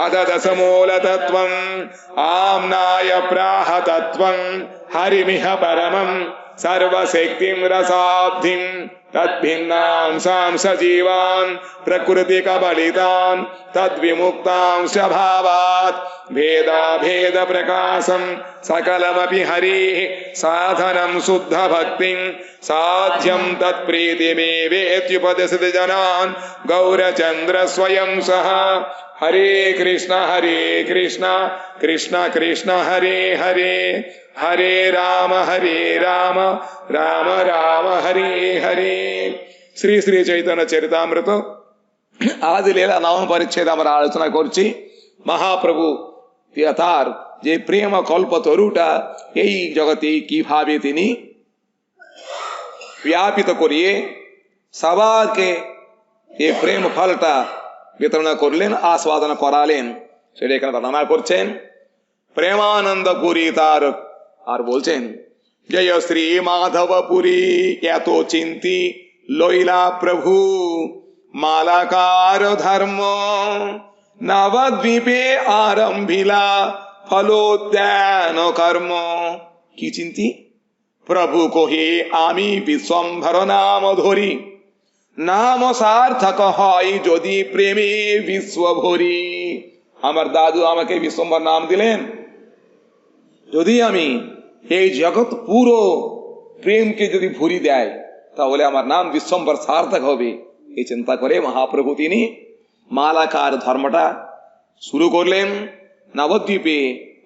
अदतसमूलतत्वम् आम्नाय प्राहतत्वम् हरिमिह परमम्। सर्वशक्तिम्, रसाब्धिम्। तद्भिन्नांसां सजीवान् प्रकृतिकबलितान्। तद्विमुक्तांश्च भावात्। भेदाभेदप्रकाशम् सकलमपि हरिः। साधनम् शुद्धभक्तिम्। साध्यम् तत्प्रीतिमेवेत्युपदिशति जनान्। गौरचन्द्र स्वयं सः హరే కృష్ణ హరే కృష్ణ కృష్ణ కృష్ణ హరే హరే హరే రామ హరే రామ రామ రామ హరే హరే శ్రీ శ్రీ చైతన్య చరితామృతం ఆది లీల నవమ పరిచ్ఛేద আমার আলোচনা করছি মহাপ্রভু তার যে প্রেম কল্প তরুটা এই জগতে কিভাবে তিনি ব্যাপিত করিয়ে সবাইকে এই প্রেম ফলটা বিতরণ করলেন, আস্বাদন করালেন। সেটা এখানে বর্ণনা করছেন। প্রেমানন্দ পুরী তার আর বলছেন, জয় শ্রী মাধব পুরী এত চিন্তি লইলা প্রভু, মালাকার ধর্ম, নবদ্বীপে আরম্ভিলা ফলোদ্যান কর্ম কি চিন্তি? প্রভু কহে, আমি বিশ্বম্ভর নাম ধরি। নাম সার্থক হয় যদি প্রেমে বিশ্ব ভরি আমার দাদু আমাকে বিশ্বম্বর নাম দিলেন। যদি আমি এই জগৎ পুরো প্রেমকে যদি ভরি দেয়, তাহলে আমার নাম বিশ্বম্বর সার্থক হবে। এই চিন্তা করে মহাপ্রভু তিনি মালাকার ধর্মটা শুরু করলেন, নবদ্বীপে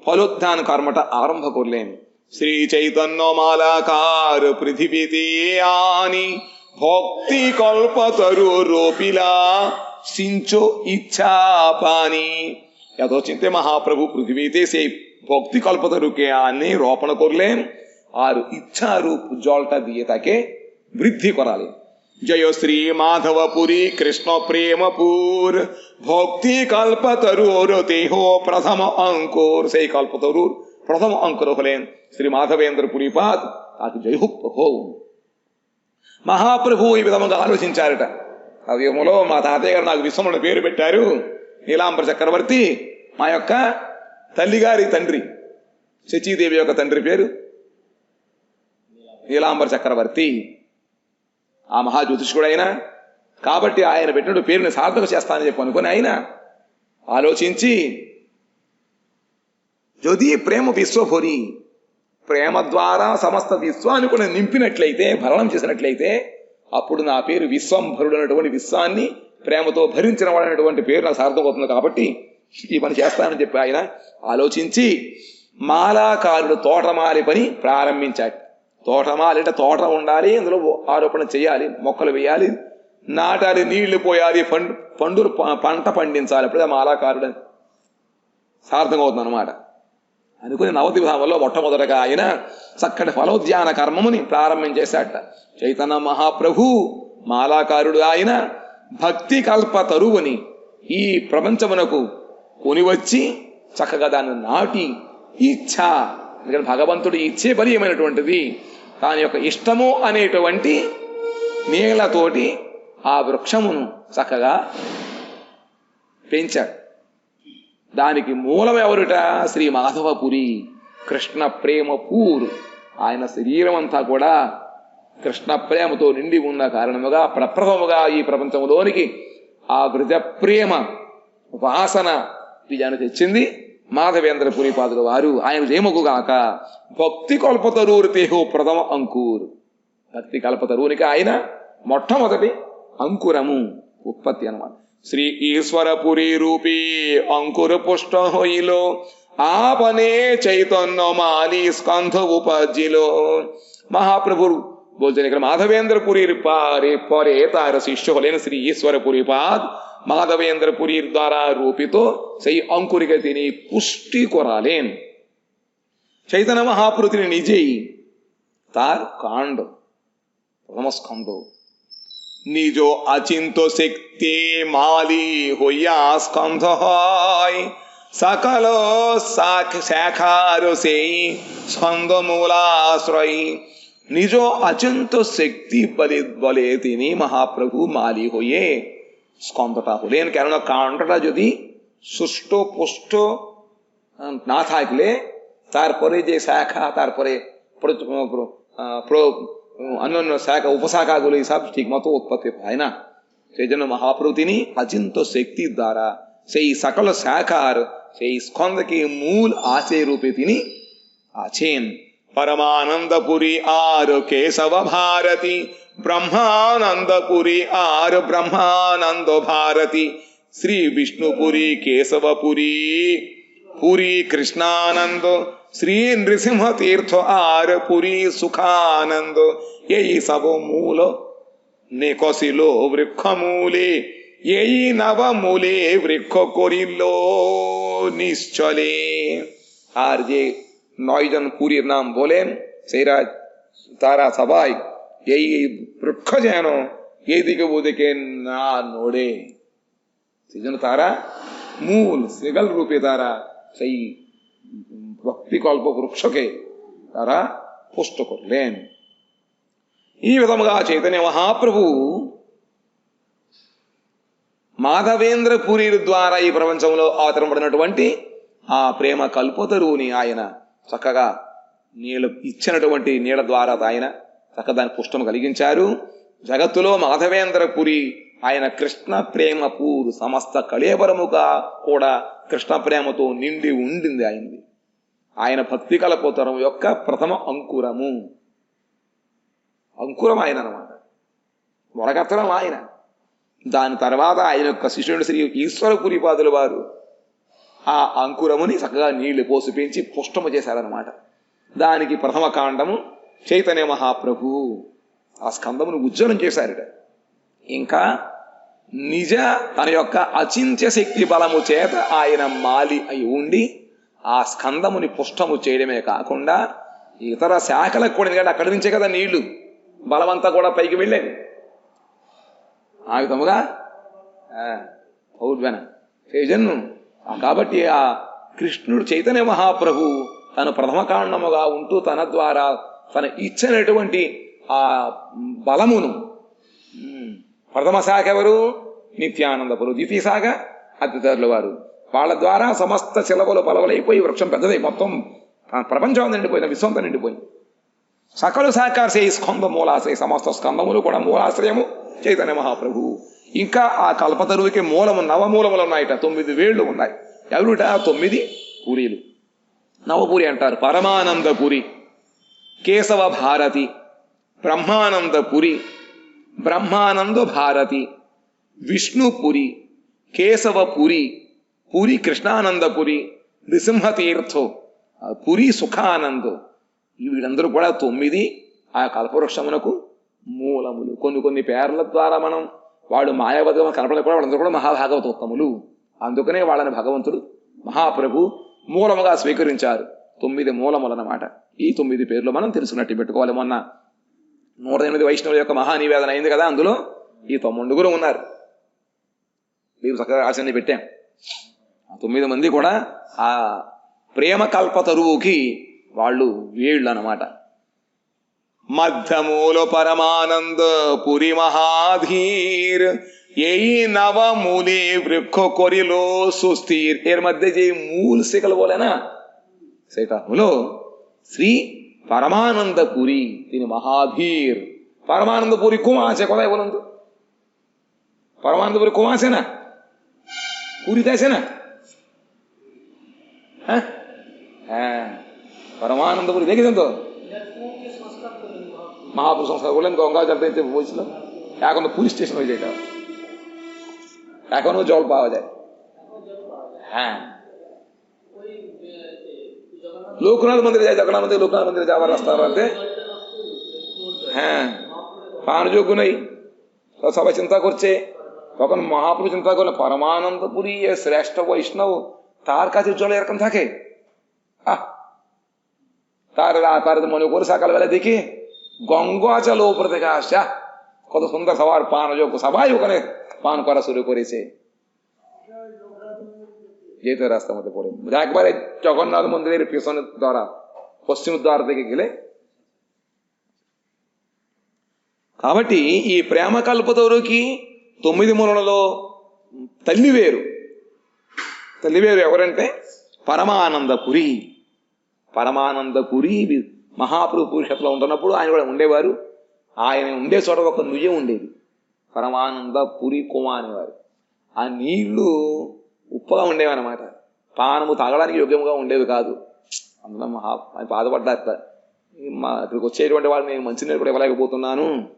ফলোদ্ধান কর্মটা আরম্ভ করলেন। শ্রী চৈতন্য মালাকার পৃথিবীতে আনি ভক্তি কল্পতরু রোপিলা, সিঞ্চ ইচ্ছা পানি। যথচিন্তে মহাপ্রভু পৃথিবীতে সেই ভক্তি কল্পতরুকে আনে, রোপণ করলেন, আর ইচ্ছা রূপ জলটা দিয়ে তাকে বৃদ্ধি করালেন। জয় শ্রী মাধবপুরী কৃষ্ণ প্রেমপুর। ভক্তি কল্পতরুর দেহ প্রথম অঙ্কুর। সেই কল্পতরুর প্রথম অঙ্কুর হলেন শ্রী মাধবেন্দ্র পুরীপাদ তাকে জয়ভুক্ত হোক మహాప్రభు ఈ విధముగా ఆలోచించారట. అవ్యములో మా తాతయ్య గారు నాకు విశ్వముడు పేరు పెట్టారు. నీలాంబర చక్రవర్తి మా యొక్క తల్లిగారి తండ్రి శచీదేవి యొక్క తండ్రి పేరు నీలాంబర చక్రవర్తి. ఆ మహాజ్యోతిష్కుడు ఆయన కాబట్టి ఆయన పెట్టిన పేరుని సార్థక చేస్తానని చెప్పి అనుకుని ఆయన ఆలోచించి జ్యోతి ప్రేమ విశ్వభూరి ప్రేమ ద్వారా సమస్త విశ్వాన్ని కూడా నింపినట్లయితే భరణం చేసినట్లయితే అప్పుడు నా పేరు విశ్వంభరుడు అనేటువంటి విశ్వాన్ని ప్రేమతో భరించిన వాడనేటువంటి పేరు నాకు సార్థకవుతుంది కాబట్టి ఈ పని చేస్తానని చెప్పి ఆయన ఆలోచించి మాలాకారుడు తోటమాలి పని ప్రారంభించాడు. తోటమాలి అంటే తోట ఉండాలి అందులో ఆరోపణ చేయాలి మొక్కలు వేయాలి నాటాలి నీళ్ళు పోయాలి పండు పండు పంట పండించాలి అప్పుడే మాలాకారుడు అని సార్థకం అవుతుంది అనమాట అనుకుని నవతి మొట్టమొదటగా ఆయన చక్కటి ఫలోద్యాన కర్మముని ప్రారంభం చేశాట చైతన్య మహాప్రభు మాలాకారుడు ఆయన భక్తి కల్ప తరువుని ఈ ప్రపంచమునకు కొనివచ్చి చక్కగా దాన్ని నాటి ఇచ్ఛ ఎందుకంటే భగవంతుడు ఇచ్చే బలీయమైనటువంటిది దాని యొక్క ఇష్టము అనేటువంటి నీళ్ళతోటి ఆ వృక్షమును చక్కగా పెంచాడు. దానికి మూలం ఎవరిట శ్రీ మాధవపురి. కృష్ణ ప్రేమ పూర్. ఆయన శరీరం అంతా కూడా కృష్ణ ప్రేమతో నిండి ఉన్న కారణముగా ప్రప్రథముగా ఈ ప్రపంచంలోనికి ఆ వృజ ప్రేమ వాసన విజయాన్ని తెచ్చింది మాధవేంద్ర పాదుల వారు. ఆయన జయముగుగాక భక్తి కల్పతరూరు తేహో ప్రథమ అంకూర్. భక్తి కల్పతరూనికి ఆయన మొట్టమొదటి అంకురము. ఉత్పత్తి అనమాట শ্রী ঈশ্বরপুরী রূপী অঙ্কুর পুষ্ট হইল, আপনে চৈতন্য মালি স্কন্ধ উপাজিল। মহাপ্রভুর বলছেন, এখানে মাধবেন্দ্র পুরীর পারে পরে তার শিষ্য হলেন শ্রী ঈশ্বর পুরীপাদ মাধবেন্দ্র পুরীর দ্বারা রূপিত সেই অঙ্কুরকে তিনি পুষ্টি করালেন। চৈতন্য মহাপ্রভু তিনি নিজেই তার কাণ্ড, প্রথম স্কন্ধ নিজ অচিন্ত শক্তি মালি হইয়া স্কন্ধ হয়। সকল শাখার সেই স্কন্ধ মূলাশ্রয়ী নিজ অচিন্ত শক্তি বলে তিনি মহাপ্রভু মালি হয়ে স্কন্ধটা হলেন। কেননা কাণ্ডটা যদি সুষ্ঠ পুষ্ট না থাকলে, তারপরে যে শাখা, তারপরে অন্যান্য শাখা উপশাখাগুলো সব ঠিক মতো উৎপত্তি হয় না সেই জন্য মহাপ্রভু তিনি অচিন্ত শক্তির দ্বারা সেই সকল শাখার সেই স্কন্দকে মূল আশে রূপে তিনি আছেন পরমানন্দপুরী আর কেশব ভারতী ব্রহ্মানন্দপুরী আর ব্রহ্মানন্দ ভারতী শ্রী বিষ্ণুপুরী কেশবপুরী পুরী কৃষ্ণানন্দ শ্রী নৃসিংহ তীর্থ আর পুরী সুখানন্দ এই সব মূল নেকশিল বৃক্ষ মূলে এই নব মূলে বৃক্ষ করিল নিশ্চলে আর যে নয়জন পুরীর নাম বলেন সেইরা তারা সবাই এই বৃক্ষ যেন এইদিকে ওদিকে না নড়ে সেই জন্য তারা মূল সেগল রূপে তারা সেই భక్తికల్ప వృక్షకే তারা పుష్ట করলেন ఈ విధముగా చైతన్య మహాప్రభు మాధవేంద్ర పురి ద్వారా ఈ ప్రపంచంలో అవతరపడినటువంటి ఆ ప్రేమ కల్పతరువుని ఆయన చక్కగా నీళ్ళ ఇచ్చినటువంటి నీళ్ళ ద్వారా ఆయన చక్కగా దాని పుష్టం కలిగించారు జగత్తులో మాధవేంద్ర పురి ఆయన కృష్ణ ప్రేమ పూరు సమస్త కళేబరముగా కూడా కృష్ణ ప్రేమతో నిండి ఉండింది ఆయనది. ఆయన భక్తి కలపోతరం యొక్క ప్రథమ అంకురము. అంకురం ఆయన అనమాట మొలకత్తడం ఆయన. దాని తర్వాత ఆయన యొక్క శిష్యుడు శ్రీ ఈశ్వర పురిపాదుల వారు ఆ అంకురముని చక్కగా నీళ్ళు పోసి పెంచి పుష్టము చేశారనమాట దానికి ప్రథమ కాండము చైతన్య మహాప్రభు ఆ స్కందమును ఉజ్వలం చేశారట. ఇంకా నిజ తన యొక్క అచింత్య శక్తి బలము చేత ఆయన మాలి అయి ఉండి ఆ స్కందముని పుష్టము చేయడమే కాకుండా ఇతర శాఖలకు కూడా ఎందుకంటే అక్కడి నుంచే కదా నీళ్ళు. బలమంతా కూడా పైకి వెళ్ళేది. ఆ విధముగా పౌర్వెన తేజన్ను కాబట్టి ఆ కృష్ణుడు చైతన్య మహాప్రభు తను ప్రథమ కాండముగా ఉంటూ తన ద్వారా తన ఇచ్చినటువంటి ఆ బలమును ప్రథమ శాఖ ఎవరు నిత్యానందపురు ద్వితీయ శాఖ అతిథరుల వారు వాళ్ళ ద్వారా సమస్త శిలవలు పలవలైపోయి వృక్షం పెద్దదై మొత్తం ఆ ప్రపంచం నిండిపోయిన విశ్వంతం నిండిపోయింది. సకల సాకార్సే స్కంద మూలాశ్రయ సమస్త స్కందములు కూడా మూలాశ్రయము చైతన్య మహాప్రభు. ఇంకా ఆ కల్పతరువుకి మూలము నవమూలములు ఉన్నాయట తొమ్మిది వేళ్ళు ఉన్నాయి. ఎవరుట? తొమ్మిది పూరీలు. నవపూరి అంటారు పరమానందపురి. కేశవ భారతి బ్రహ్మానందపురి. బ్రహ్మానంద భారతి విష్ణుపురి కేశవపురి పురి కృష్ణానందపురి నృసింహతీర్థు పురి సుఖానందు. వీళ్ళందరూ కూడా తొమ్మిది ఆ కల్పవృక్షమునకు మూలములు. కొన్ని కొన్ని పేర్ల ద్వారా మనం వాడు మాయావతం కనపడదు కూడా వాళ్ళందరూ కూడా మహాభాగవతోత్తములు. అందుకనే వాళ్ళని భగవంతుడు మహాప్రభు మూలముగా స్వీకరించారు. తొమ్మిది మూలములన్నమాట. ఈ తొమ్మిది పేర్లు మనం తెలుసుకున్నట్టు పెట్టుకోవాలి మొన్న. నూట ఎనిమిది వైష్ణవుల యొక్క మహానివేదన అయింది కదా అందులో? ఈ తొమ్మిడుగురు ఉన్నారు. మీకు చక్కగా ఆశని పెట్టాం. తొమ్మిది మంది కూడా ఆ ప్రేమ కల్పతరువుకి వాళ్ళు వీళ్ళు అనమాట మధ్యమూలు పరమానంద పురి మహాధీర్ ఏ నవమూలి వృక్ష కొరిలో సుస్థిర్. ఎర్ మధ్య చేయి మూలు శిఖలు పోలేనా? శైటాములో శ్రీ পরমানন্দ পুরী তিনি মহাভীর পরমানন্দ পুরী কুমা আছে? কোথায় বলুন তো? পরমানন্দ পুরী কুমা আছে না? পুরীতে আছে না? হ্যাঁ? হ্যাঁ। পরমানন্দ পুরী দেখেছেন তো? মহাপুরুষ সংস্কার বললেন গঙ্গা জল দিতে বলছিলাম এখন পুলিশ স্টেশন হয়ে যায় এখনও জল পাওয়া যায়। হ্যাঁ। লোকনাথ মন্দিরে যায়, জগন্নাথ মন্দির, লোকনাথ মন্দিরে যাওয়ার রাস্তা মধ্যে হ্যাঁ পাওয়ার যোগ্য নেই সবাই চিন্তা করছে তখন মহাপুরুষ চিন্তা করলে, পরমানন্দপুরী এ শ্রেষ্ঠ বৈষ্ণব, তার কাছে জল এরকম থাকে? তার মনে করে সকালবেলা দেখি, গঙ্গা জল উপরে থেকে আসছে কত সুন্দর সবার পান যোগ্য সবাই ওখানে পান করা শুরু করেছে। যেহেতু রাস্তার মধ্যে পড়ে একবারে জগন্নাথ মন্দিরের পেছনের দ্বারা পশ্চিম দ্বার থেকে গেলে కాబట్టి ఈ ప్రేమ కల్పతోరుకి తొమ్మిది మూలలలో తల్లి వేరు తల్లివేరు ఎవరంటే పరమానందపురి పరమానందపురి వి- మహాప్రభు పురుషత్లో ఉంటున్నప్పుడు ఆయన కూడా ఉండేవారు ఆయన ఉండే చోట ఒక నుయ్యం ఉండేది పరమానందపురి కుమ అనేవారు ఆ నీళ్లు ఉప్పగా ఉండేవన్నమాట పానము తాగడానికి యోగ్యంగా ఉండేవి కాదు. అందులో మహా బాధపడ్డారట మా ఇక్కడికి వచ్చేటువంటి వాళ్ళు నేను మంచినీళ్ళు కూడా ఇవ్వలేకపోతున్నాను.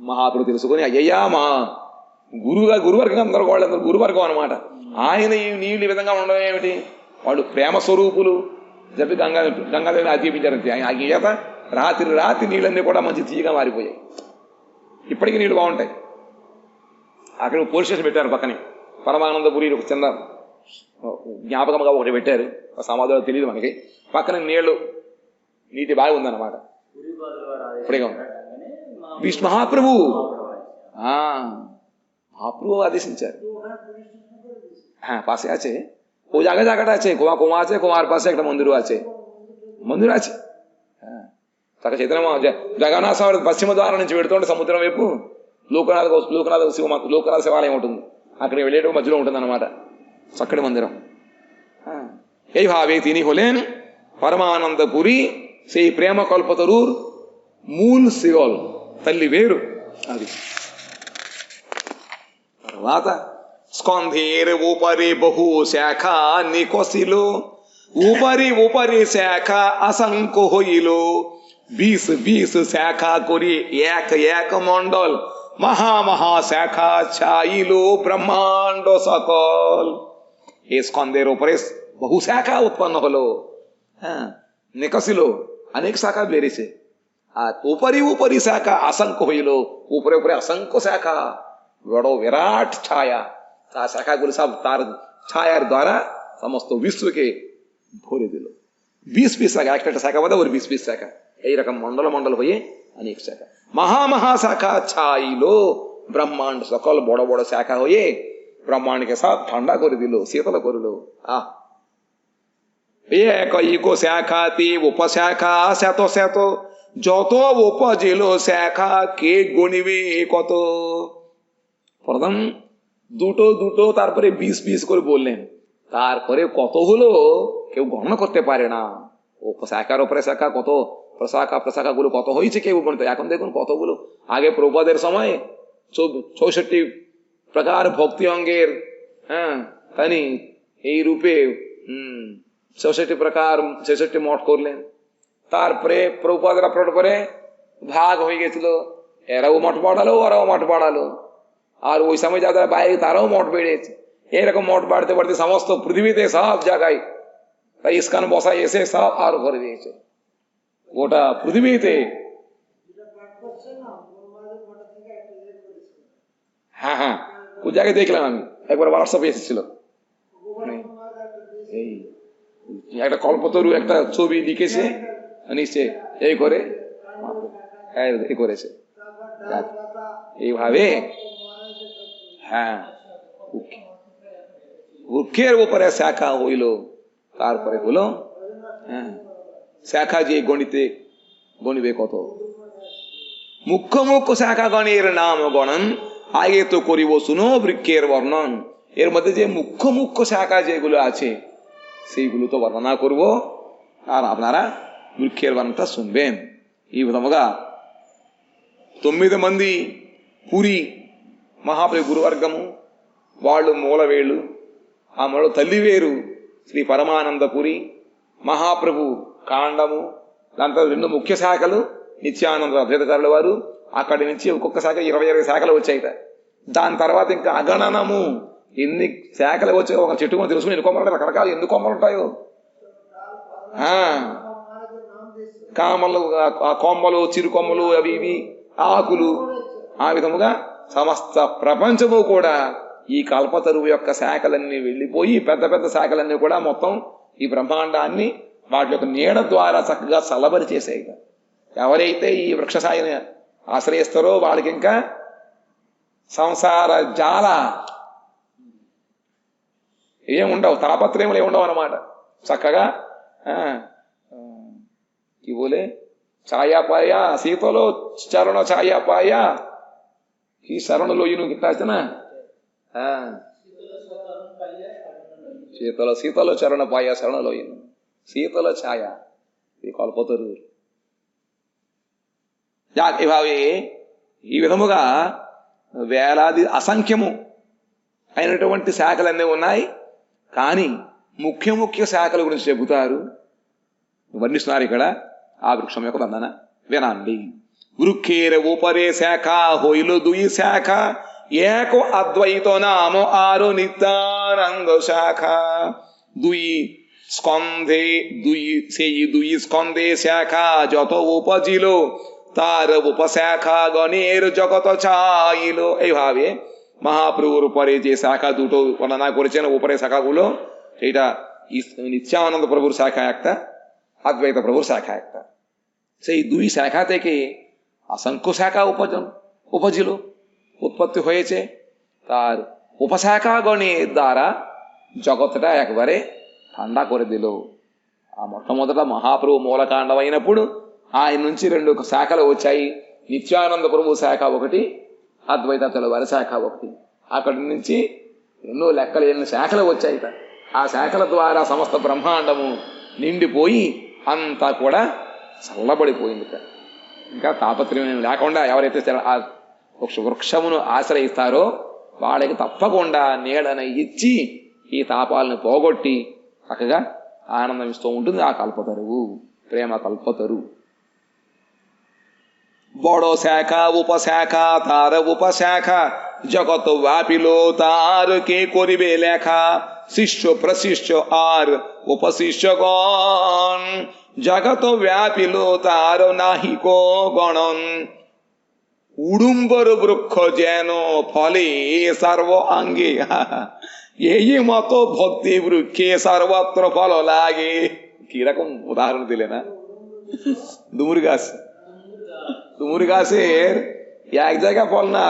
మహాత్ముడు తెలుసుకొని అయ్యయ్యా మా గురువుగా గురువర్గం అందరూ వాళ్ళు అందరూ గురువర్గం అనమాట ఆయన ఈ నీళ్ళు ఈ విధంగా ఉండడం ఏమిటి? వాళ్ళు ప్రేమ స్వరూపులు. చెప్పి గంగా గంగాదేవిని ఆదీపించారంతే ఆయన ఆ చేత రాత్రి రాత్రి నీళ్ళన్నీ కూడా మంచి తీయగా మారిపోయాయి. ఇప్పటికీ నీళ్ళు బాగుంటాయి. అక్కడ పోలీస్ స్టేషన్ పెట్టారు పక్కనే. పరమానందపురి ఒక చిన్న జ్ఞాపకంగా ఒకటి పెట్టారు ఆ సమాధానం తెలియదు మనకి పక్కన నీళ్లు నీటి బాగా ఉందన్నమాట ఇప్పుడే విష్ణు మహాప్రభు ఆ, మహాప్రభు ఆదేశించారు হ্যাঁ পাশে আছে ও জায়গায় জায়গাটা আছে কুমা কুমা আছে কুমার পাশে একটা মন্দিরও আছে মন্দির আছে হ্যাঁ చక్క చైతన్య జగన్నాథ స్వామి పశ్చిమ ద్వారం నుంచి పెడుతుంటే సముద్రం వైపు లోకనాథ లోకనాథ శివ లోకనాథ శివాలయం ఉంటుంది అక్కడ వెళ్ళేటప్పుడు మధ్యలో ఉంటుంది అనమాట చక్కటి మందిరం এই ভাবে তিনি হলেন పరమానందపురి সেই ప్రేమ కల్పతరూర్ మూల్ శివల్ తల్లి వేరు అది తర్వాత స్కంధేర్ ఉపరి బహు శాఖ నికొసిలో উপরি উপরি শাখা অসংখ্য হইল বিশ বিশ শাখা করি এক এক মণ্ডল মহা মহা শাখা ছাইল ব্রহ্মাণ্ড সকল। এই স্কন্দের উপরে বহু শাখা উৎপন্ন হলো। হ্যাঁ নিকশিল, অনেক শাখা বেড়েছে। আর উপরি উপরি শাখা অসংখ্য হইল। উপরে উপরে অসংখ্য শাখা। বড় বিরাট ছায়া। তার শাখাগুলো সব তার ছায়ার দ্বারা সমস্ত বিশ্বকে ভরে দিল। বিশ বিশ শাখা, একটা একটা শাখা বাদে ওর বিশ বিশ শাখা। এইরকম মন্ডল মন্ডল হয়ে শাখা মহা মহা শাখা ছাইল ব্রহ্মাণ্ড সকল বড় বড় শাখা হয়ে ব্রহ্মাণ্ডকে সব ঠান্ডা করে দিল শীতল করল আহ এক ইকো শাখাতে উপশাখা শত শত যত উপজিল শাখা কে গণিবে কত প্রথম দুটো দুটো তারপরে বিশ বিশ করে বললেন তারপরে কত হলো কেউ গণনা করতে পারে না ও শাখার ওপরে শাখা কত প্রশাখা প্রশাখা গুলো কত হয়েছে কেউ গণিত এখন দেখুন কতগুলো। আগে প্রবাদের সময় চৌষট্টি প্রকার ভক্তি অঙ্গের হ্যাঁ তাই এই রূপে চৌষট্টি প্রকার, ছেষট্টি মঠ করলেন। তারপরে প্রভুপাদের আপলোড করে ভাগ হয়ে গেছিল। এরাও মঠ বাড়ালো, ওরাও মঠ বাড়ালো। আর ওই সময় যারা বাইরে, তারাও মঠ বেড়েছে। এরকম মঠ বাড়তে বাড়তে সমস্ত পৃথিবীতে সব জায়গায়, তাই ইস্কান বসায় এসে সব আর করে দিয়েছে। গোটা পৃথিবীতে হ্যাঁ হ্যাঁ। কোন জায়গায় দেখলাম আমি। একবার হোয়াটসঅ্যাপে এসেছিল। এই একটা কল্পতরু একটা ছবি লিখেছে নিচে এই করে। হ্যাঁ এই করেছে। এইভাবে। হ্যাঁ। বৃক্ষ- বৃক্ষের উপরে শাখা হইল, তারপরে হলো হ্যাঁ। শাখা যে গণিতে গণিবে কত মুখ্য মুখ্য শাখা গণের নাম গণন আগে তো করিব শুনো বৃক্ষের বর্ণন এর মধ্যে যে মুখ্য মুখ্য শাখা যেগুলো আছে সেইগুলো তো বর্ণনা করব আর আপনারা వృక్షేర్ వర్ణత సున్బేన్ ఈ విధముగా తొమ్మిది మంది పూరి మహాప్రభు గురువర్గము వాళ్ళు మూలవేళ్ళు ఆ మూల తల్లివేరు శ్రీ పరమానందపురి మహాప్రభు కాండము దాని తర్వాత రెండు ముఖ్య శాఖలు నిత్యానంద అభ్యతకారుల వారు అక్కడి నుంచి ఒక్కొక్క శాఖ ఇరవై ఇరవై శాఖలు వచ్చాయిట. దాని తర్వాత ఇంకా అగణనము. ఎన్ని శాఖలు వచ్చాయో ఒక చెట్టు మనం తెలుసుకుని ఎన్ని కొమ్మలు ఉంటాయి రకరకాలు ఎన్ని కొమ్మలు ఉంటాయో. కామలు ఆ- ఆ కొమ్మలు చిరు కొమ్మలు అవి ఇవి ఆకులు ఆ విధముగా సమస్త ప్రపంచము కూడా ఈ కల్పతరువు యొక్క శాఖలన్నీ వెళ్ళిపోయి పెద్ద పెద్ద శాఖలన్నీ కూడా మొత్తం ఈ బ్రహ్మాండాన్ని వాటి యొక్క నీడ ద్వారా చక్కగా చల్లబరి చేశాయి ఎవరైతే ఈ వృక్షసాయిని ఆశ్రయిస్తారో వాళ్ళకి ఇంకా సంసార జాల ఏం ఉండవు తాపత్రయములు ఏముండవు అనమాట చక్కగా ఇవ్వలే ఛాయాపాయ సీతలో చరణ ఛాయాపాయ ఈ శరణలో నువ్వు గిట్టాచిన శీతల సీతలో చరణపాయ శరణలోయను శీతల ఛాయ. ఇది కొలపతరు. భావి ఈ విధముగా వేలాది అసంఖ్యము అయినటువంటి శాఖలన్నీ ఉన్నాయి. కానీ ముఖ్య ముఖ్య శాఖల గురించి చెబుతారు. వర్ణిస్తున్నారు ఇక్కడ ఆ వృక్షం యొక్క వర్ణన. వినండి. వృక్షేర ఉపరే శాఖ హోయిలు దుయి శాఖ ఏకో అద్వైతో నామో ఆరు నిత్యానంగ శాఖ. దుయి স্কন্ধে দুই, সেই দুই স্কন্ধে শাখা যত উপজিল, তার উপশাখা গণের জগত চাইল এইভাবে মহাপ্রভুর উপরে যে শাখা দুটো বর্ণনা করেছেন, উপরে শাখাগুলো, সেইটা নিত্যানন্দ প্রভুর শাখা একটা আদ্বৈত প্রভুর শাখা একটা। সেই দুই শাখা থেকে অসংখ্য শাখা উপজন উপজিল, উৎপত্তি হয়েছে। তার উপশাখাগণের দ্বারা জগৎটা একবারে ఠండా করে ఆ మొట్టమొదట మహాప్రభు మూలకాండమైనప్పుడు ఆయన నుంచి రెండు శాఖలు వచ్చాయి. నిత్యానంద ప్రభు శాఖ ఒకటి అద్వైత తెలవారి శాఖ ఒకటి. అక్కడి నుంచి ఎన్నో లెక్కలు ఎన్ని శాఖలు వచ్చాయి ఆ శాఖల ద్వారా సమస్త బ్రహ్మాండము నిండిపోయి అంతా కూడా చల్లబడిపోయింది ఇంకా తాపత్రయం లేకుండా ఎవరైతే వృక్షమును ఆశ్రయిస్తారో వాళ్ళకి తప్పకుండా నీడన ఇచ్చి ఈ తాపాలను పోగొట్టి చక్కగా ఆనందం ఇస్తూ ఉంటుంది ఆ కల్పతరువు ప్రేమ కల్పతరు বড় শাখা উপশাখা তার উপশাখা জগত ব্যাপিল তার কে করিবে লেখা শিষ্য প্রশিষ্য আর উপশিষ্যগণ জগত ব্যাপিল তার নাহিক গণন উড়ুম্বর বৃক্ষ যেন ফলে সর্ব আঙ্গে। এই মতো ভক্তি বৃক্ষে সর্বত্র ফল লাগে। কীরকম উদাহরণ দিলে না ডুমুর গাছ ডুমুর গাছের এক জায়গা ফল না,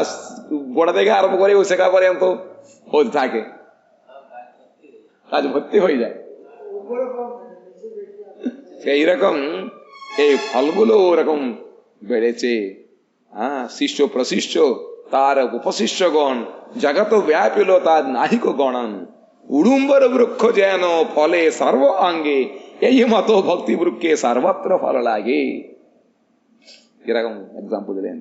গোড়া থেকে আরম্ভ করে ওই শেখা পর্যন্ত হতে থাকে। কাজ ভর্তি হয়ে যায়। সেই রকম এই ফলগুলো ওরকম বেড়েছে। శిష్యు ప్రశిష్యు తార તાર గోణ్ જગત వ్యాపిలో તાર నాహిక గోణన్ ఉడుంబర వృక్ష જેનો ఫలే సర్వ అంగే એ మతో భక్తి వృక్కే సర్వత్ర ఫలలాగే. ఈ రకం ఎగ్జాంపుల్ లేని.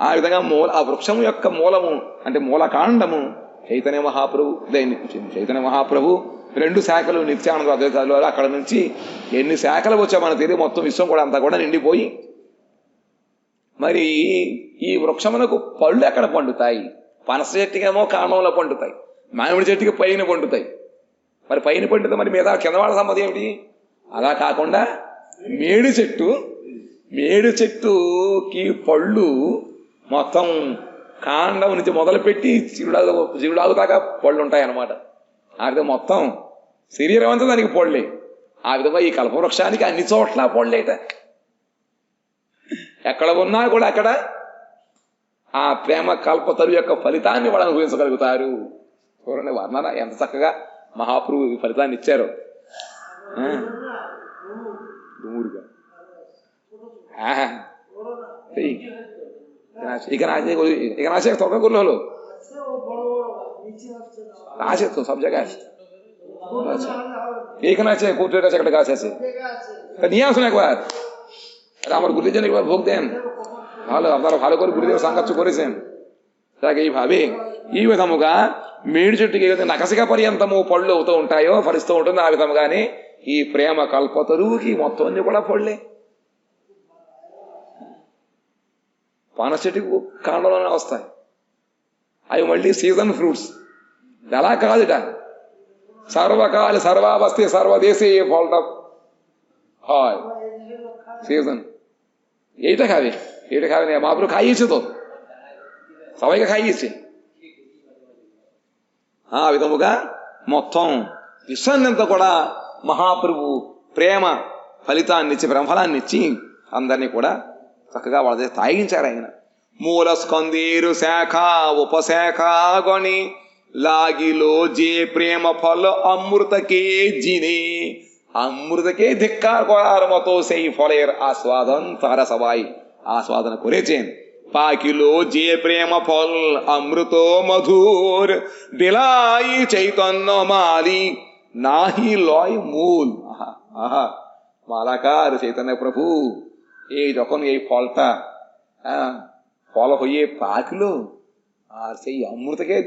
ఆ విధంగా మూల ఆ వృక్షం యొక్క మూలము అంటే మూలకాండము చైతన్య మహాప్రభు దేని చైతన్య మహాప్రభు రెండు శాఖలు నిత్యానంద అక్కడ నుంచి ఎన్ని శాఖలు వచ్చా మన తెలియ మొత్తం విశ్వం కూడా అంతా కూడా నిండిపోయి మరి ఈ వృక్షమునకు పళ్ళు ఎక్కడ పండుతాయి? పనస చెట్టుకేమో కాండంలో పండుతాయి. మామిడి చెట్టుకి పైన పండుతాయి. మరి పైన పండితే మరి మీద కింద వాళ్ళ సంపద ఏమిటి? అలా కాకుండా మేడి చెట్టు మేడి చెట్టుకి పళ్ళు మొత్తం కాండం నుంచి మొదలుపెట్టి చిరుడాగు చిరుడాగు దాకా పళ్ళు ఉంటాయి అన్నమాట ఆ విధంగా మొత్తం శరీరం అంతా దానికి పళ్ళే. ఆ విధంగా ఈ కల్పవృక్షానికి అన్ని చోట్ల పళ్ళేట. ఎక్కడ ఉన్నా కూడా అక్కడ ఆ ప్రేమ కల్పతరు యొక్క ఫలితాన్ని వాళ్ళు అనుభవించగలుగుతారు. చూడండి వర్ణన ఎంత చక్కగా మహాప్రభు ఈ ఫలితాన్ని ఇచ్చారు. ఇక నాశే ఇక నాశే తొక్క గుర్రలు. రాసేస్తాం సబ్ జగా ఇక నాచే కూర్చోటేసి అక్కడ కాసేసి. నీయాసం ఎక్కువ. আচ্ছা এইখানে আছে কোর্টের কাছে একটা গাছ আছে তা নিয়ে আসুন একবার আরে আমার গুরুজন একবার ভোগ দেন ভালো আপনারা ভালো করে గురుదేవ సాంగత్యం করেছেন అలాగే এইভাবে ఈ విధముగా మేడి చెట్టుకి ఏదైతే నకసిక పర్యంతము పళ్ళు అవుతూ ఉంటాయో ఫలిస్తూ ఉంటుంది ఆ విధముగానే ఈ ప్రేమ కల్పతరువుకి మొత్తం అన్ని కూడా పళ్ళే పాన చెట్టుకు కాండంలోనే వస్తాయి అవి మళ్ళీ సీజన్ ఫ్రూట్స్ అలా కాదుట సర్వకాల సర్వావస్థి సర్వదేశీ ফলটা হয় সিজন এইটা খাবে এটা খাবে না মহাপ্রভু খাইয়েছে তো সবাইকে খাইয়েছে ఆ విధముగా మొత్తం విశ్వాన్నంతా కూడా మహాప్రభు ప్రేమ ఫలితాన్ని ఇచ్చి బ్రహ్మఫలాన్ని ఇచ్చి అందరినీ కూడా చక్కగా వాళ్ళ దగ్గర తాగించారు ఆయన మూల స్కందీరు శాఖ ఉపశాఖ గణి లాగిలో జే প্রেম ফল অমৃতকে জিনে অমৃতকে ধিক্কার করার মতো সেই ফলের আস্বাদন তারা সবাই আস্বাদন করেছেন। পাকিলো যে প্রেম ফল অমৃত মধুর দিলাই চৈতন্য মালি, নাহি লয় মূল। আহা আহা, মালাকার চৈতন্য প্রভু, এই যখন এই ফলটা হ্যাঁ ফল হয়ে পাকলো, আর সেই অমৃতকে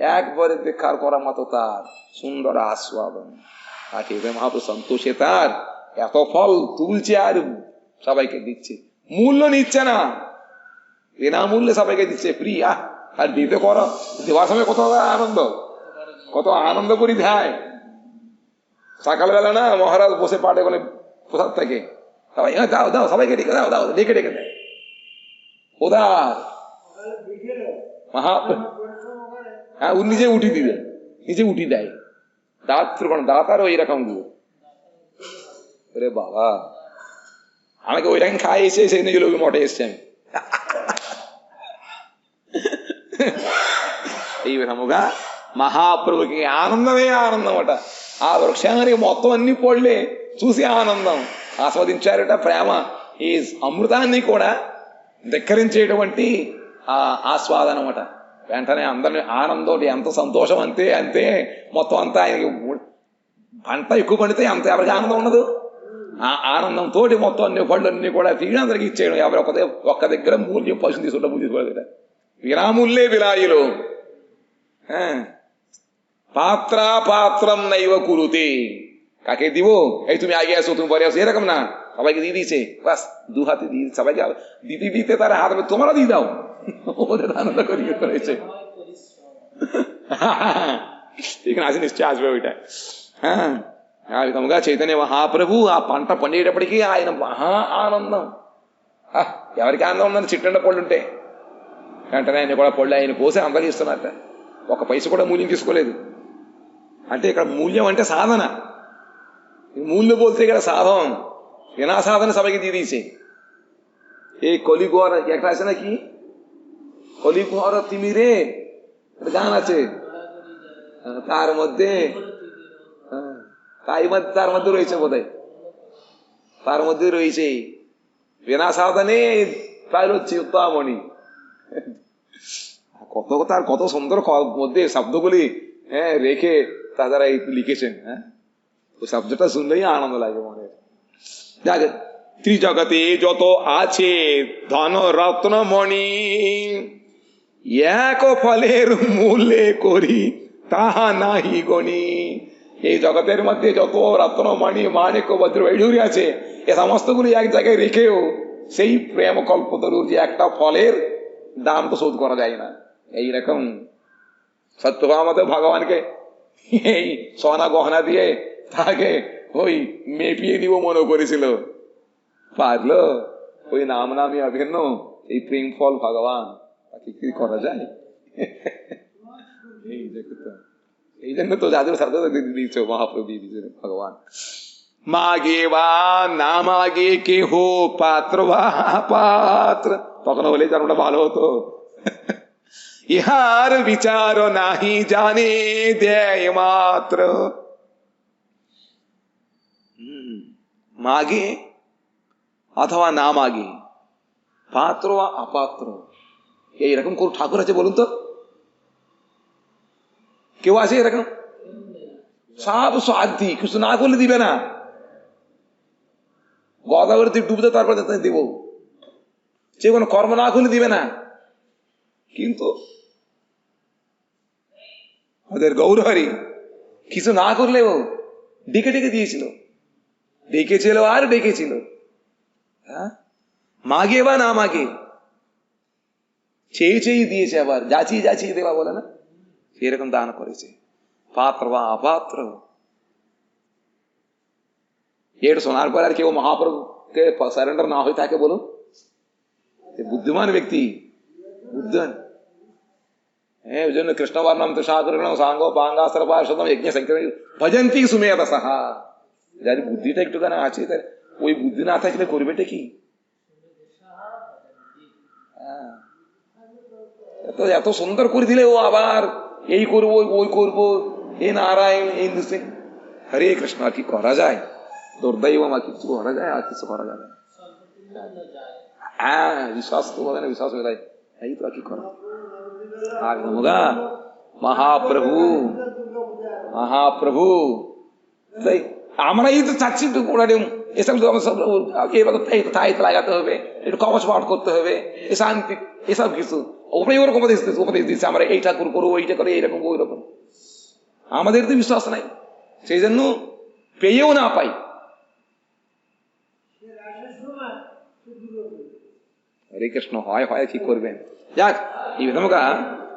একবারে দেখার করা মতো তার। সুন্দর আস্বাদন। চৈতন্য মহাপ্রভু সন্তোষে তার এত ফল তুলছে আর সবাইকে দিচ্ছে। মূল্য নিচ্ছে না। বিনামূল্যে সবাইকে দিচ্ছে। ফ্রি আহ আর দিতে করো। দেওয়ার সময় কত আনন্দ। কত আনন্দ করি দেয় সকালবেলা না মহারাজ বসে পাটে বলে প্রসাদ থেকে। সবাই "হ্যাঁ, দাও দাও সবাইকে ডেকে দাও দাও ডেকে ডেকে দেয় ওদার মহা হ্যাঁ ও নিজে উঠি দিবে নিজে উঠি দেয় দাঁত কোন দাঁতারও এরকম দিয়ে ওরে বাবা আমাকে ওই রকম খাই এসে এসে নিজে লোক মঠে এসছে আমি ఈ విధముగా మహాప్రభుకి ఆనందమే ఆనందమట ఆ వృక్షానికి మొత్తం అన్ని పొళ్ళే చూసి ఆనందం ఆస్వాదించారట ప్రేమ ఈ అమృతాన్ని కూడా ధిక్కరించేటువంటి ఆ ఆస్వాదనమట వెంటనే అందరినీ ఆనందం ఎంత సంతోషం అంతే అంతే మొత్తం అంతా ఆయనకి పంట ఎక్కువ పండితే అంత ఎవరికి ఆనందం ఉండదు. ఆ ఆనందంతో మొత్తం అన్ని పళ్ళు అన్ని కూడా తీయడం అందరికి ఇచ్చేయడం. ఎవరు ఒక్క ఒక్క దగ్గర మూల్యం పశువుని తీసుకుంటే డబ్బులు తీసుకోలేదు విరాముల్లే విలాయులు పాత్రా పాత్రం నైవ కురుతే. కాకే दिवो ऐ తుమి आगे असो तुम्ही ఏ రకం నా సభకి దీదీసే బస్ దూహతి दीदी సభకి बस దీతే తారా హాత सबाई దీదావు. Oder da da korrigert ఆసిపోయిట ఆ విధముగా చైతన్య మహాప్రభు ఆ పంట పండేటప్పటికీ ఆయన మహా ఆనందం ఎవరికి ఆనందం ఉందని చిట్టండ పళ్ళు ఉంటే వెంటనే ఆయన కూడా పళ్ళు ఆయన కోసే అందజేస్తున్నారట ఒక పైస కూడా మూల్యం తీసుకోలేదు అంటే ఇక్కడ మూల్యం అంటే సాధన మూల్యం పోతే ఇక్కడ సాధం వినా సాధన సభకి తీసే ఏ కొలిగోర ఎక్కడ రాసినాకి নাকি কলিগর তিমিরে গান আছে। আহ, তার মধ্যে। হ্যাঁ, তাই তার মধ্যে রয়েছে বোধহয়। তার মধ্যে রয়েছে। বিনা সাধনে পাইল চিন্তামণি কত তার কত সুন্দর মধ্যে শব্দগুলি হ্যাঁ রেখে তারা লিখেছেন হ্যাঁ। ওই শব্দটা শুনলেই আনন্দ লাগে মনে। যাক ত্রিজগতে যত আছে ধন রত্ন মণি এক ফলের মূল্যে করি, তাহা নাহি গণি। এই জগতের মধ্যে যত রত্ন মণি মানিক বজ্র বৈডুরি আছে, এ সমস্তগুলি এক জায়গায় রেখেও সেই প্রেম কল্পতরুর যে একটা ফলের দাম তো শোধ করা যায় না। এইরকম সত্যভামতে ভগবানকে এই সোনা গহনা দিয়ে তাকে ওই মেপিয়ে নিব মনে করেছিল। পারল ওই নাম নামই অভিন্ন, এই প্রেম ফল ভগবান। তাকে কি করা যায়? এই দেখো তো এই জন্য তো যাদের সাথে দিয়েছ মহাপ্রভু দিয়ে ভগবান। মাগে বা না মাগে কে হো পাত্র বা পাত্র। তখন বলে যেন ওটা ভালো হতো। ইহার বিচার নাহি জানে দেয় মাত্র। মাগে অথবা না মাগে পাত্র বা অপাত্র। এইরকম কোন ঠাকুর আছে বলুন তো? কেউ আছে এরকম? সব স্বার্থী কিছু না করলে দিবে না। গদাগরে তুই ডুবতে তারপর দিব। সে কোনো কর্ম না করলে দিবে না। কিন্তু ওদের গৌরহরি কিছু না করলেও ডেকে ডেকে দিয়েছিল। ডেকেছিল আর ডেকেছিল। হ্যাঁ? মাগে বা না মাগে? চেয়ে চেয়ে দিয়েছে আবার, যাচিয়ে যাচিয়ে দেওয়া বলে না? এরকম দান করেছে। পাত্র বা অপাত্র। এটা শোনার পর আর কেউ মহাপ্রভুকে সারেন্ডার না হয়ে থাকে বলুন। বুদ্ধিমান ব্যক্তি বুদ্ধন হ্যাঁ ওই জন্য কৃষ্ণ বর্ণম তো সাগরণম সাঙ্গ পাঙ্গাস্ত্র পার্শ্বদম যজ্ঞ সংকীর্ণ ভজন্তি সুমেধ সাহা। যার বুদ্ধিটা একটুখানি আছে, তার ওই বুদ্ধি না থাকলে করবেটা কি হ্যাঁ। এত এত সুন্দর করে দিলে ও আবার এই করব, ওই করব। এ নারায়ণ এই সিং হরে কৃষ্ণ, আর কি করা যায়? দুর্দৈব আমার কিছু করা যায়, আর কিছু করা যাবে হ্যাঁ বিশ্বাস তো বলে না, বিশ্বাস হয়ে যায়। এই তো আর কি করা? আর নমগা মহাপ্রভু মহাপ্রভু। তাই আমরাই তো চাচ্ছি টুকুরা এসব সব এবার তাইতে লাগাতে হবে একটু কবচ পাঠ করতে হবে এ শান্তি এসব কিছু ওপরে ওরকম উপদেশ দিচ্ছে উপদেশ দিচ্ছে আমরা এই ঠাকুর করো ওইটা করে এইরকম ওই রকম আমাদের তো বিশ্বাস নাই সেই জন্য পেয়েও না পাই హరే కృష్ణ హాయ్ హాయ్ కి కొరివేన్ యాక్ ఈ విధముగా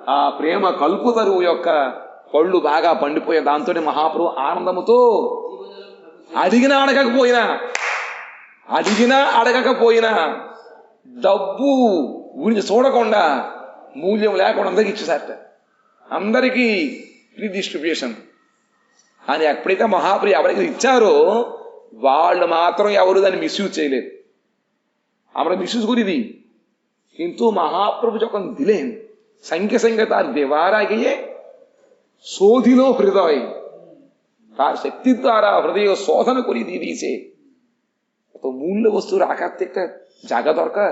ఆ ప్రేమ కల్పుతరు యొక్క పళ్ళు బాగా పండిపోయే దాంతోనే మహాప్రభు ఆనందముతో అడిగినా అడగకపోయినా అడిగినా అడగకపోయినా డబ్బు గురించి చూడకుండా మూల్యం లేకుండా అందరికి ఇచ్చేసారట అందరికీ ఫ్రీ డిస్ట్రిబ్యూషన్ అని ఎప్పుడైతే మహాప్రియ ఎవరికి ఇచ్చారో వాళ్ళు మాత్రం ఎవరు దాన్ని మిస్యూజ్ చేయలేదు আমরা মিসুজ করি দিই কিন্তু মহাপ্রভু যখন দিলেন সঙ্গে সঙ্গে তার দেওয়ার গিয়ে শোধিল হৃদয় তার শক্তির দ্বারা হৃদয় শোধন করে দিয়ে দিয়েছে। এত মূল্য বস্তু রাখার তো একটা জায়গা দরকার।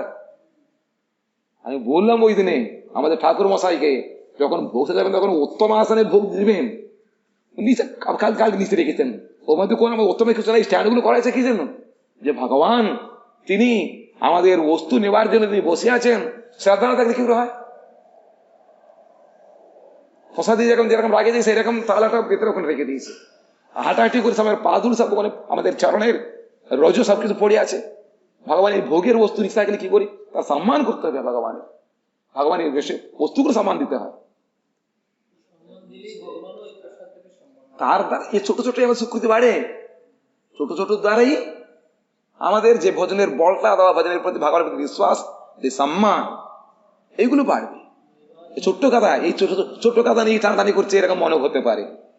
আমি বললাম ওই দিনে আমাদের ঠাকুর মশাইকে, যখন বসে যাবেন, তখন উত্তম আসনে ভোগ দিবেন। নিচে কাল কাল নিচে রেখেছেন। ওর মধ্যে কোন উত্তম কিছু নাই স্ট্যান্ডগুলো করাইছে কি জন্য? যে ভগবান, তিনি আমাদের বস্তু নেবার জন্য তিনি বসে আছেন, শ্রদ্ধা না থাকলে কি হয়? প্রসাদি যেরকম যেরকম রাখে দিয়েছে, সেরকম তালাটা ভেতরে ওখানে রেখে দিয়েছে। হাঁটাহাঁটি করে আমার পা ধুল, সব আমাদের চরণের রজ সব কিছু পড়ে আছে। ভগবানের ভোগের বস্তু নিচে থাকলে কি করি? তার সম্মান করতে হবে ভগবানের। ভগবানের বেশে বস্তুগুলো সম্মান দিতে হয়। তার দ্বারা এই ছোট ছোট আমার স্বীকৃতি বাড়ে। ছোট ছোট দ্বারাই আমাদের যে ভজনের বলটা দেওয়া ভজনের প্রতি ভগবানের প্রতি বিশ্বাস, যে সম্মান এইগুলো বাড়বে। ছোট্ট কথা, এই ছোট ছোট্ট কথা নিয়ে টানাটানি করছে, এরকম মনে হতে পারে।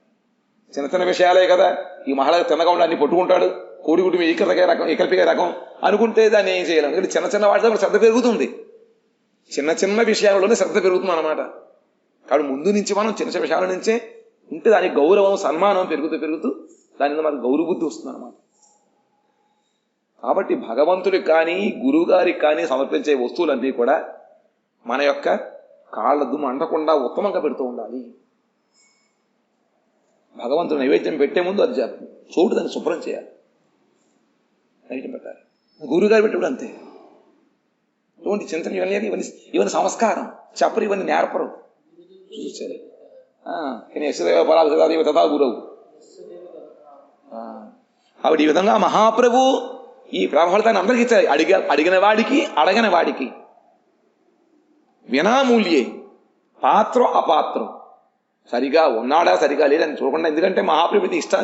చిన్న చిన్న విషయాలే కదా. ఈ మహిళ తినకుండా అన్ని పట్టుకుంటాడు. కోడిగుడ్డు మీద ఈకలకే రకం ఏకల్పిగా రకం అనుకుంటే దాన్ని ఏం చేయాలి? ఎందుకంటే చిన్న చిన్న వాటి దగ్గర శ్రద్ధ పెరుగుతుంది. చిన్న చిన్న విషయాల్లోనే శ్రద్ధ పెరుగుతుంది అనమాట కాబట్టి ముందు నుంచి మనం చిన్న చిన్న విషయాల నుంచే ఉంటే దానికి గౌరవం సన్మానం పెరుగుతూ పెరుగుతూ దాని మీద మనకు గౌరవబుద్ధి వస్తుంది అనమాట కాబట్టి భగవంతుడికి కానీ గురువుగారికి కానీ సమర్పించే వస్తువులన్నీ కూడా మన యొక్క కాళ్ళ దుమ్ము అంటకుండా ఉత్తమంగా పెడుతూ ఉండాలి. భగవంతుడు నైవేద్యం పెట్టే ముందు అది చోటు దాన్ని శుభ్రం చేయాలి. నైవేద్యం పెట్టాలి. గురుగారు పెట్టేప్పుడు అంతే. ఇటువంటి చింతన ఇవన్నీ ఇవన్నీ ఇవన్నీ సంస్కారం. చెప్పరు ఇవన్నీ నేర్పరు. చూసారు కానీ యశదేవ పరాలు తథా గురవు. ఆవిడ ఈ విధంగా మహాప్రభు ఈ ప్రభావితాన్ని అందరికీ ఇచ్చారు. అడిగ అడిగిన వాడికి అడగని వాడికి. వినామూల్యే. పాత్ర అపాత్రం. సరిగా ఉన్నాడా సరిగా లేదని చూడకుండా ఎందుకంటే మహాప్రభుతి ఇష్ట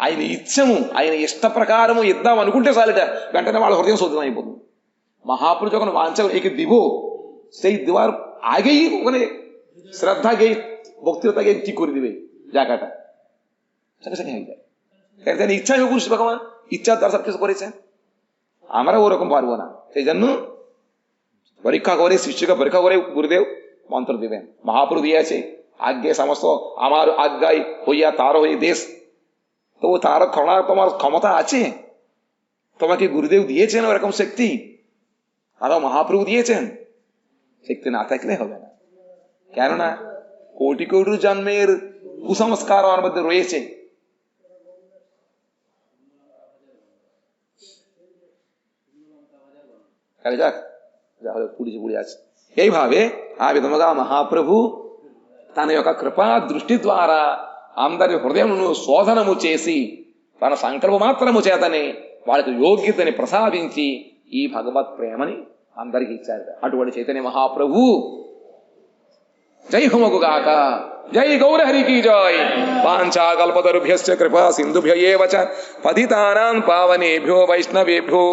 ఆయన ఇచ్చము ఆయన ఇష్ట ప్రకారము ఇద్దాం అనుకుంటే చాలట వెంటనే వాళ్ళ హృదయం శోధన అయిపోతుంది মহাপুরুষ যখন বাঞ্ছা একে দিব সেই দেওয়ার আগেই ওখানে শ্রদ্ধা গিয়ে বক্তৃতা গিয়ে ঠিক করে দিবে জায়গাটা সঙ্গে সঙ্গে হয়ে যায় এখানে ইচ্ছা হবে পুরুষ ভগবান ইচ্ছার দ্বারা সব কিছু করেছেন আমরা ওরকম পারবো না সেই জন্য পরীক্ষা করে শিষ্যকে পরীক্ষা করে গুরুদেব মন্ত্র দিবেন মহাপুরু দিয়েছে আজ্ঞে সমস্ত আমার আজ্ঞায় হইয়া তার হয়ে দেশ। তবু তার ক্ষমা তোমার ক্ষমতা আছে? তোমাকে গুরুদেব দিয়েছেন ওরকম শক্তি? আরও মহাপ্রভু দিয়েছেন? শক্তি না থাকলে হবে না। কেননা কোটি কোটি জন্মের কুসংস্কার আমার মধ্যে রয়েছে। যাক, যা হলে পুড়িছে পুড়ে আছে। এইভাবে আবেদমগা মহাপ্রভু తన యొక్క కృపా దృష్టి ద్వారా అందరి హృదయమును శోధనము చేసి తన సంకల్ప మాత్రము చేతనే వాళ్ళకి యోగ్యతని ప్రసాదించి ఈ భగవత్ ప్రేమని అందరికి ఇచ్చారు. అటువంటి చైతన్య మహాప్రభు. జై హుమగుగాక జై గౌరహరికి జాయ్ పాంచాకల్పతరుభ్య కృపా సింధుభ్య ఏవ పతితానాం పావనేభ్యో వైష్ణవేభ్యో